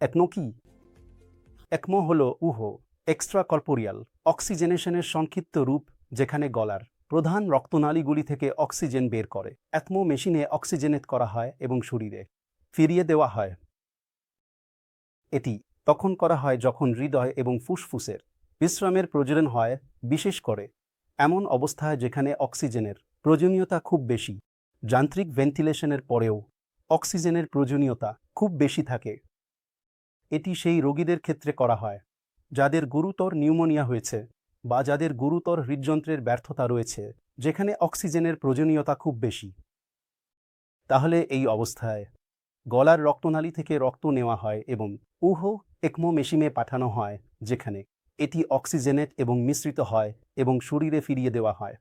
Acno কি একমো হল উহ extra corporeal অক্সিজেনেশনের সংক্ষিপ্ত রূপ যেখানে গলার প্রধান রক্তনালীগুলি থেকে অক্সিজেন বের করে। একমো মেশিনে অক্সিজেনেট করা হয় এবং শরীরে ফিরিয়ে দেওয়া হয়। এটি তখন করা হয় যখন হৃদয় এবং ফুসফুসের বিশ্রামের প্রয়োজন হয় বিশেষ করে এমন অবস্থায় যেখানে অক্সিজেনের প্রয়োজনীয়তা খুব বেশি। যান্ত্রিক ভেন্টিলেশনের পরেও অক্সিজেনের প্রয়োজনীয়তা খুব বেশি থাকে। এটি সেই রোগীদের ক্ষেত্রে করা হয়, যাদের গুরুতর নিউমোনিয়া হয়েছে বা যাদের গুরুতর হৃদযন্ত্রের ব্যর্থতা রয়েছে, যেখানে অক্সিজেনের প্রয়োজনীয়তা খুব বেশি। তাহলে এই অবস্থায় গলার রক্তনালী থেকে রক্ত নেওয়া হয় এবং উহ, একমো মেশিনে পাঠানো হয়, যেখানে এটি অক্সিজেনেট এবং মিশ্রিত হয় এবং শরীরে ফিরিয়ে দেওয়া হয়।